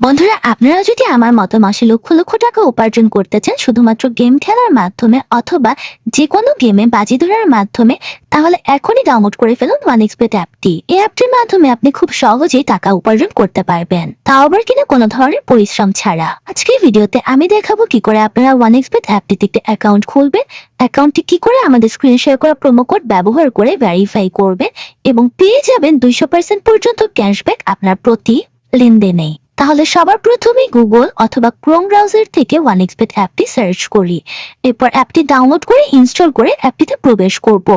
বন্ধুরা আপনারা যদি আমার মতো মাসে লক্ষ লক্ষ টাকা উপার্জন করতে চান, শুধুমাত্র গেম খেলার মাধ্যমে অথবা যে কোনো গেমে বাজি ধরার মাধ্যমে, তাহলে এখনই ডাউনলোড করে ফেলুন ওয়ান এক্সপেট অ্যাপটি। এই অ্যাপটির মাধ্যমে আপনি খুব সহজেই টাকা উপার্জন করতে পারবেন। তাও আবার কিনা কোনো ধরনের পরিশ্রম ছাড়া। আজকের ভিডিওতে আমি দেখাবো কি করে আপনারা ওয়ান এক্সপেট অ্যাপটিতে একটি অ্যাকাউন্ট খুলবেন অ্যাকাউন্টটি কি করে আমাদের স্ক্রিন শেয়ার করা প্রোমো কোড ব্যবহার করে ভেরিফাই করবেন এবং পেয়ে যাবেন দুইশো পার্সেন্ট পর্যন্ত ক্যাশব্যাক আপনার প্রতি লেনদেনে। তাহলে সবার প্রথমে গুগল অথবা ক্রোম ব্রাউজার থেকে ওয়ান এক্সপেট অ্যাপটি সার্চ করি। এরপর অ্যাপটি ডাউনলোড করে ইনস্টল করে অ্যাপটিতে প্রবেশ করব।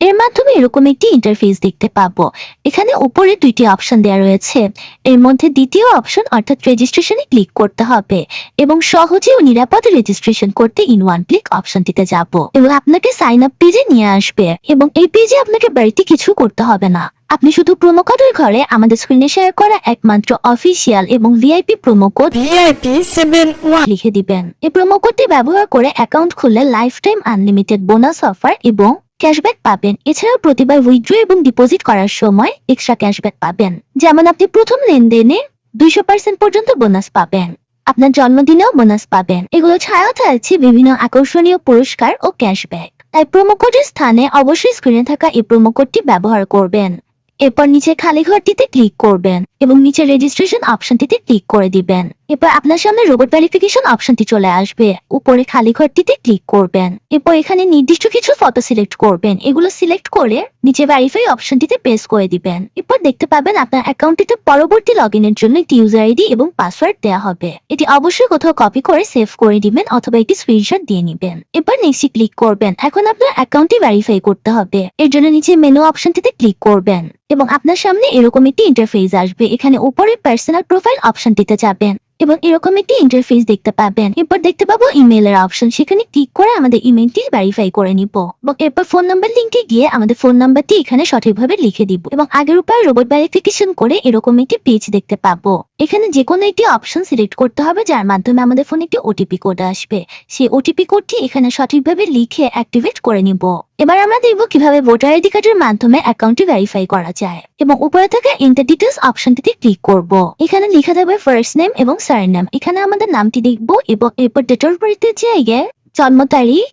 এর মাধ্যমে এরকম একটি ইন্টারফেস দেখতে পাবো। এখানে উপরে দুইটি অপশন দেওয়া রয়েছে। এর মধ্যে দ্বিতীয় অপশন অর্থাৎ রেজিস্ট্রেশনে ক্লিক করতে হবে এবং সহজে ও নিরাপদে রেজিস্ট্রেশন করতে ইন ওয়ান ক্লিক অপশনটিতে যাব। এবং আপনাকে সাইন আপ পেজে নিয়ে আসবে এবং এই পেজে আপনাকে বাড়িতে কিছু করতে হবে না। আপনি শুধু প্রোমো কোডের ঘরে আমাদের স্ক্রিনে শেয়ার করা একমাত্র অফিসিয়াল এবং ভিআইপি প্রোমো কোড VIP 71 লিখে দিবেন। এই প্রোমো কোডটি ব্যবহার করে অ্যাকাউন্ট খুললে life time unlimited bonus offer এবং ক্যাশব্যাক পাবেন। এছাড়াও প্রতিবার উইথড্র এবং ডিপোজিট করার সময় এক্সট্রা ক্যাশব্যাক পাবেন। যেমন আপনি প্রথম লেনদেনে দুইশো পার্সেন্ট পর্যন্ত বোনাস পাবেন। আপনার জন্মদিনেও বোনাস পাবেন। এগুলো ছাড়াও থাকছে বিভিন্ন আকর্ষণীয় পুরস্কার ও ক্যাশব্যাক তাই প্রোমো কোডের স্থানে অবশ্যই স্ক্রিনে থাকা এই প্রোমো কোডটি ব্যবহার করবেন। এরপর নিচে খালি ঘরটিতে ক্লিক করবেন এবং নিচে রেজিস্ট্রেশন অপশনটিতে ক্লিক করে দিবেন। এরপর আপনার সামনে রোবট ভেরিফিকেশন অপশনটি চলে আসবে। উপরে খালি ঘরটিতে ক্লিক করবেন। এরপর এখানে নির্দিষ্ট কিছু ফটো সিলেক্ট করবেন। এগুলো সিলেক্ট করে নিচে ভেরিফাই অপশনটিতে প্রেস করে দিবেন। এরপর দেখতে পাবেন আপনার অ্যাকাউন্টটিতে পরবর্তী লগ জন্য একটি ইউজার আইডি এবং পাসওয়ার্ড দেওয়া হবে। এটি অবশ্যই কোথাও কপি করে সেভ করে দিবেন অথবা একটি স্ক্রিনশট দিয়ে নেবেন। এরপর নেক্সটে ক্লিক করবেন। এখন আপনার অ্যাকাউন্টটি ভেরিফাই করতে হবে। এর জন্য নিচে মেনু অপশনটিতে ক্লিক করবেন এবং আপনার সামনে এরকম একটি ইন্টারফেস আসবে। এখানে উপরে পার্সোনাল প্রোফাইল অপশনটিতে যাবেন। এবং এরকম একটি ইন্টারফেস দেখতে পাবেন। এরপর দেখতে পাবো ইমেলের অপশন সেখানে ক্লিক করে আমাদের ইমেলটি ভেরিফাই করে নিব। এবং এরপর ফোন নাম্বার লিঙ্কে গিয়ে আমাদের ফোন নাম্বারটি এখানে সঠিকভাবে লিখে দিব। এবং আগের উপায় রোবট ভেরিফিকেশন করে এরকম একটি পেজ দেখতে পাবো। এখানে যে কোনো একটি অপশন সিলেক্ট করতে হবে, যার মাধ্যমে আমাদের ফোনে একটি ওটিপি কোড আসবে। সেই ওটিপি কোডটি এখানে সঠিকভাবে লিখে অ্যাক্টিভেট করে নিব। এবার আমরা দেখব কীভাবে ভোটার আইডি কার্ডের মাধ্যমে অ্যাকাউন্টটি ভেরিফাই করা যায়। এবং উপরে থাকা ইন্টার ডিটেলস অপশনটিতে ক্লিক করব। এখানে লেখা থাকবে ফার্স্ট নেম এবং সার নেম এখানে আমাদের নামটি লিখব এবং এরপর ডেট অফ বার্থের জায়গায় জন্ম তারিখ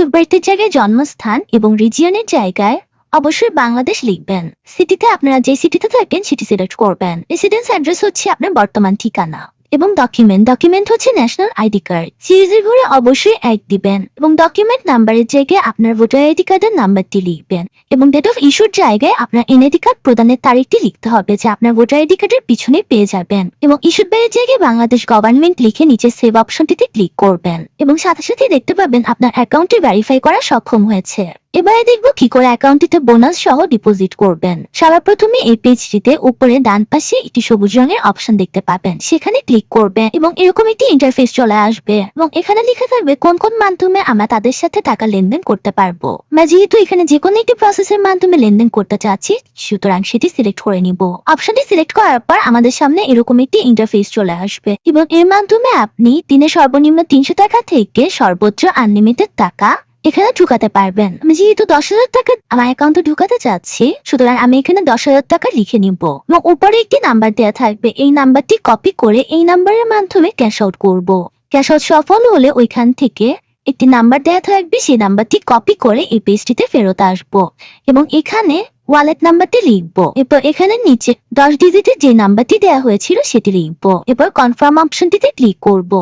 অফ বার্থের জায়গায় জন্মস্থান এবং রিজিয়নের জায়গায় অবশ্যই বাংলাদেশ লিখবেন। সিটিতে আপনারা যে সিটিতে থাকেন, সিটি সিলেক্ট করবেন। রেসিডেন্স অ্যাড্রেস হচ্ছে আপনার বর্তমান ঠিকানা। এবং ডকুমেন্ট ডকুমেন্ট হচ্ছে ন্যাশনাল আইডি কার্ড সিরিজের ঘরে অবশ্যই এক দিবেন এবং ডকুমেন্ট নাম্বারের জায়গায় আপনার ভোটার আইডি কার্ডের নাম্বারটি লিখবেন এবং ডেট অফ ইস্যুর জায়গায় আপনার এনআইডি কার্ড প্রদানের তারিখটি লিখতে হবে যে আপনার ভোটার আইডি কার্ডের পিছনে পেয়ে যাবেন এবং ইস্যুড বাইয়ের জায়গায় বাংলাদেশ গভর্নমেন্ট লিখে নিচে সেভ অপশনটিতে ক্লিক করবেন এবং সাথে সাথে দেখতে পাবেন আপনার অ্যাকাউন্টটি ভেরিফাই করা সক্ষম হয়েছে। এবারে দেখব কি করে অ্যাকাউন্টটিতে বোনাস সহ ডিপোজিট করবেন। সবার প্রথমে এই পেজটিতে উপরে ডান পাশে একটি সবুজ রঙের অপশন দেখতে পাবেন। সেখানে ক্লিক করবেন এবং এরকম একটি ইন্টারফেস চলে আসবে এবং এখানে লেখা থাকবে কোন কোন মাধ্যমে আমরা তাদের সাথে টাকা লেনদেন করতে পারব। আমরা যেহেতু এখানে যে কোনো একটি প্রসেসের মাধ্যমে লেনদেন করতে চাচ্ছি, সুতরাং সেটি সিলেক্ট করে নিব। অপশনটি সিলেক্ট করার পর আমাদের সামনে এরকম একটি ইন্টারফেস চলে আসবে এবং এর মাধ্যমে আপনি দিনে সর্বনিম্ন তিনশো টাকা থেকে সর্বোচ্চ আনলিমিটেড টাকা এখানে ঢুকাতে পারবেন। আমি যেহেতু দশ হাজার টাকা আমার অ্যাকাউন্টে ঢুকাতে চাচ্ছি, সুতরাং আমি এখানে দশ হাজার টাকা লিখে নিব। এবং উপরে একটি নাম্বার দেওয়া থাকবে। এই নাম্বারটি কপি করে এই নাম্বারের মাধ্যমে ক্যাশ আউট করব। ক্যাশ আউট সফল হলে ওইখান থেকে একটি নাম্বার দেওয়া থাকবে। সেই নাম্বারটি কপি করে এই পেজটিতে ফেরত আসব। এবং এখানে ওয়ালেট নাম্বারটি লিখব। এরপর এখানে নিচে দশ ডিজিটের যে নাম্বারটি দেওয়া হয়েছিল সেটি লিখব। এরপর কনফার্ম অপশনটিতে ক্লিক করব।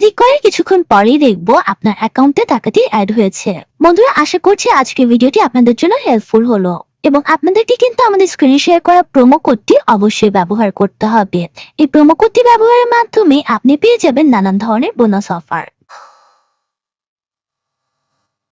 ক্লিক কিছুক্ষণ পরেই দেখব আপনার অ্যাকাউন্টে টাকাটি অ্যাড হয়েছে। বন্ধুরা, আশা করছি আজকের ভিডিওটি আপনাদের জন্য হেল্পফুল হলো এবং আপনাদেরকে কিন্তু আমাদের স্ক্রিনে শেয়ার করা প্রোমো কোডটি অবশ্যই ব্যবহার করতে হবে। এই প্রোমো কোডটি ব্যবহারের মাধ্যমে আপনি পেয়ে যাবেন নানান ধরনের বোনাস অফার